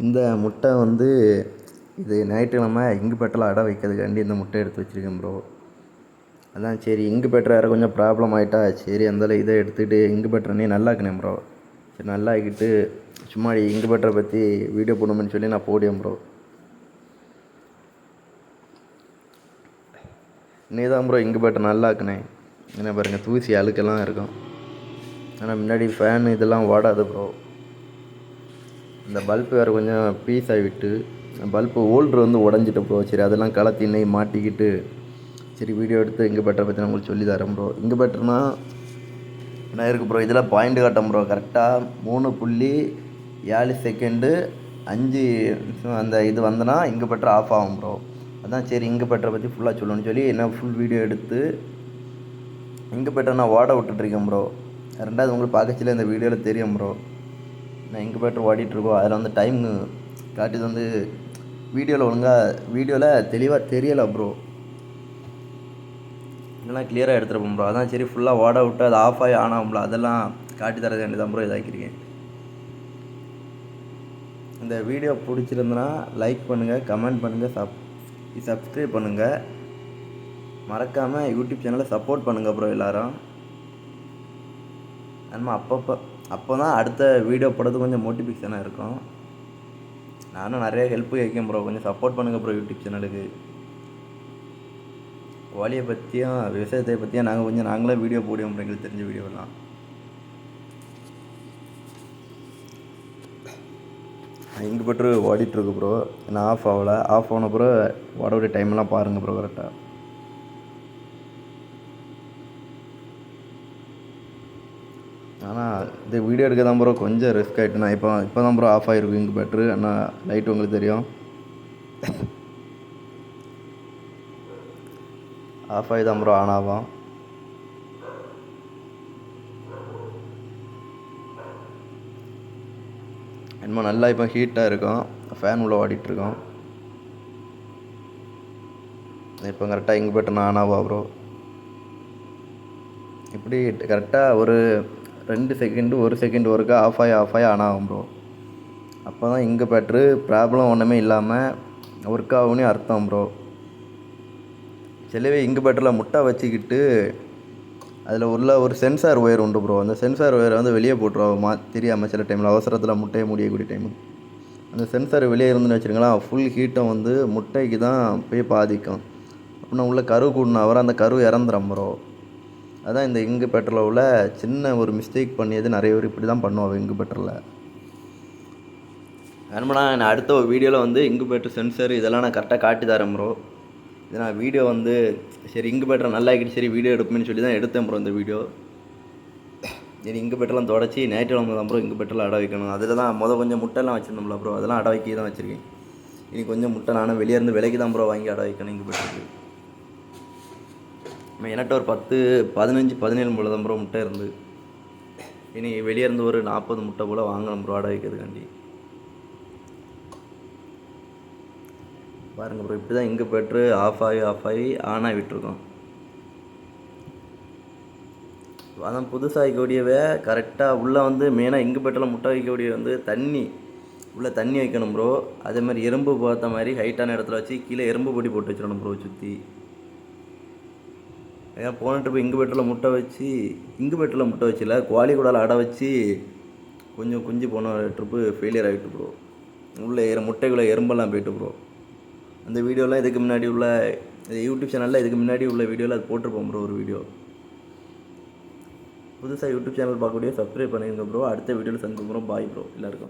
இந்த முட்டை வந்து இது ஞாயிற்றுக்கிழமை இங்குபேட்டில் அடை வைக்கிறதுக்காண்டி இந்த முட்டை எடுத்து வச்சுருக்கேன் ப்ரோ அதான் சரி இங்குபேட்டர் வேறு கொஞ்சம் ப்ராப்ளம் ஆகிட்டா சரி அந்தால இதை எடுத்துக்கிட்டு இங்குபேட்டர் நல்லா நல்லாக்கினேன் ப்ரோ சரி நல்லா ஆக்கிட்டு சும்மா இங்குபேட்டரை பற்றி வீடியோ போடணும்னு சொல்லி நான் போடுவேன் ப்ரோ நீ தான் ப்ரோ இங்குபேட்டர் நல்லா ஆக்குனேன் என்ன பாருங்கள் தூசி அழுக்கெல்லாம் இருக்கும். ஆனால் முன்னாடி ஃபேன் இதெல்லாம் ஓடாது ப்ரோ இந்த பல்ப் வேறு கொஞ்சம் பீஸ் ஆகிவிட்டு பல்பு ஹோல்ட்ரு வந்து உடஞ்சிட்டு ப்ரோ சரி அதெல்லாம் கலத்தி இன்னைக்கு மாட்டிக்கிட்டு சரி வீடியோ எடுத்து இங்கே பெட்டரை பற்றி நான் உங்களுக்கு சொல்லி தரேன் ப்ரோ இங்கே பெட்டர்னா என்ன இருக்குது ப்ரோ இதில் பாயிண்ட் காட்டம் ப்ரோ கரெக்டாக மூணு புள்ளி ஏழு செகண்டு அஞ்சு நிமிஷம் அந்த இது வந்தனா இங்கே பெட்டர் ஆஃப் ஆகும் ப்ரோ அதான் சரி இங்கே பெட்டரை பற்றி ஃபுல்லாக சொல்லணும்னு சொல்லி என்ன ஃபுல் வீடியோ எடுத்து இங்கே பெட்டர் நான் ஓட விட்டுட்ருக்கேன் ப்ரோ ரெண்டாவது உங்களுக்கு பார்க்கச்சில இந்த வீடியோவில் தெரியும் ப்ரோ நான் இங்கே பெட்டர் ஓடிட்டுருக்கோம் அதில் வந்து டைம் காட்டுது வந்து வீடியோவில் ஒழுங்காக வீடியோவில் தெளிவாக தெரியலை ப்ரோ இதெல்லாம் கிளியராக எடுத்துருப்போம் ப்ரோ அதான் சரி ஃபுல்லாக ஓட விட்டு அது ஆஃப் ஆகி ஆன் ஆகும்ல. அதெல்லாம் காட்டி தரது வேண்டி தான் ப்ரோ இதாக்கியிருக்கேன். இந்த வீடியோ பிடிச்சிருந்தனா லைக் பண்ணுங்கள் கமெண்ட் பண்ணுங்கள் சப் சப்ஸ்கிரைப் பண்ணுங்கள் மறக்காமல் யூடியூப் சேனலை சப்போர்ட் பண்ணுங்கள் ப்ரோ எல்லோரும். நம்ம அப்பப்போ அப்போ தான் அடுத்த வீடியோ போடுறது கொஞ்சம் மோட்டிவேஷனாக இருக்கும். நானும் நிறைய ஹெல்ப் கேட்கேன் ப்ரோ கொஞ்சம் சப்போர்ட் பண்ணுங்கள் ப்ரோ யூடியூப் சேனலுக்கு கோழியை பற்றியும் விவசாயத்தை பற்றியும் நாங்கள் கொஞ்சம் நாங்களே வீடியோ போடுவோம் ப்ரோ எங்களுக்கு தெரிஞ்ச வீடியோலாம் இங்கே பட்டு ஓடிட்டுருக்கு ப்ரோ நான் ஆஃப் ஆகலை. ஆஃப் ஆன ப்ரோ ஓடக்கூடிய டைம்லாம் பாருங்கள் ப்ரோ கரெக்டாக ஆனால் இந்த வீடியோ எடுக்க தான் ப்ரோ கொஞ்சம் ரிஸ்க் ஆகிட்டு நான் இப்போ இப்போ தான் ப்ரோ ஆஃப் ஆகிருக்கும் இங்கே பெட்ரு ஆனால் லைட் உங்களுக்கு தெரியும். ஆஃப் ஆகி தான் ப்ரோ ஆன் ஆகும். என்னமோ நல்லா இப்போ ஹீட்டாக இருக்கும். ஃபேன் உள்ள ஓடிட்டுருக்கோம் இப்போ கரெக்டாக இங்கே போய்ட்டு நான் ஆன் ஆவா ப்ரோ இப்படி கரெக்டாக ஒரு ரெண்டு செகண்டு ஒரு செகண்ட் ஒருக்கா ஆஃப் ஆகி ஆஃப் ஆகி ஆன் ஆகும் ப்ரோ அப்போ தான் இங்கே பேட்ரு ப்ராப்ளம் ஒன்றுமே இல்லாமல் ஒர்க் ஆகும்னு அர்த்தம் ப்ரோ சிலவே இங்கு பேட்டரில் முட்டை வச்சுக்கிட்டு அதில் உள்ள ஒரு சென்சார் ஒயர் உண்டு ப்ரோ அந்த சென்சார் ஒயரை வந்து வெளியே போட்டுருவோம் மா தெரியாமல் சில டைமில் அவசரத்தில் முட்டையை முடியக்கூடிய டைமு அந்த சென்சார் வெளியே இருந்துன்னு வச்சுருங்களேன் ஃபுல் ஹீட்டை வந்து முட்டைக்கு தான் போய் பாதிக்கும். அப்படின்னா உள்ள கரு கூடின வர அந்த கரு இறந்துடும் ப்ரோ அதான் இந்த இங்கு பெட்ரோலில் உள்ள சின்ன ஒரு மிஸ்டேக் பண்ணியது நிறைய பேர் இப்படி தான் பண்ணுவாங்க இங்கு பெட்ரோலில் வேணும்னா நான் அடுத்த ஒரு வீடியோவில் வந்து இங்கு பெட்ரோல் சென்சர் இதெல்லாம் நான் கரெக்டாக காட்டி தரேன் ப்ரோ இது நான் வீடியோ வந்து சரி இங்கு பெட்ரோல் நல்லா ஆகிட்டு சரி வீடியோ எடுப்பேன்னு சொல்லி தான் எடுத்தேன் ப்ரோ இந்த வீடியோ சரி இங்கு பெட்டர்லாம் தொடச்சி ஞாயிற்றுக்கிழமை தான் ப்ரோ இங்கு பெட்ரோல் அட வைக்கணும். அதில் தான் மொதல் கொஞ்சம் முட்டைலாம் வச்சுருந்தோம்ல ப்ரோ அதெல்லாம் அட வைக்க தான் வச்சுருக்கேன். இனி கொஞ்சம் முட்டை நானும் வெளியே இருந்து விலைக்கு தான் ப்ரோ வாங்கி அட வைக்கணும் இங்கு பெட்டருக்கு. என்கிட்ட ஒரு பத்து பதினஞ்சு பதினேழு போல தான் ப்ரோ முட்டை இருந்து. இனி வெளியே இருந்து ஒரு நாற்பது முட்டை போல் வாங்கணும் ப்ரோ ஆடை வைக்கிறதுக்காண்டி. பாருங்கள் ப்ரோ இப்படி தான் இங்கே பெட்ரு ஆஃப் ஆகி ஆஃப் ஆகி ஆன் ஆகி விட்டுருக்கோம். அதான் புதுசாக வைக்கக்கூடியவே கரெக்டாக உள்ளே வந்து மெயினாக இங்கு பெட்டில் முட்டை வைக்கக்கூடிய வந்து தண்ணி. உள்ளே தண்ணி வைக்கணும் ப்ரோ அதே மாதிரி எறும்பு பார்த்த மாதிரி ஹைட்டான இடத்துல வச்சு கீழே எறும்பு பொடி போட்டு வச்சிடணும் ப்ரோ சுற்றி ஏன் போன ட்ரிப்பு இங்கு பெட்டில் முட்டை வச்சு இங்கு பெட்டில் முட்டை வச்சில குவாலி கூடால அடை வச்சு கொஞ்சம் குஞ்சு போன ட்ரிப்பு ஃபெயிலியர் ஆகிட்டு ப்ரோ உள்ளே ஏற முட்டைக்குள்ளே எறும்பெல்லாம் போயிட்டு ப்ரோ அந்த வீடியோலாம் இதுக்கு முன்னாடி உள்ள யூடியூப் சேனலில் இதுக்கு முன்னாடி உள்ள வீடியோவில் அது போட்டிருப்போம் ப்ரோ ஒரு வீடியோ. புதுசாக யூடியூப் சேனல் பார்க்கக்கூடிய சப்ஸ்கிரைப் பண்ணிடுங்க ப்ரோ அடுத்த வீடியோவில் சந்திப்போம் ப்ரோ பாய் ப்ரோ எல்லாருக்கும்.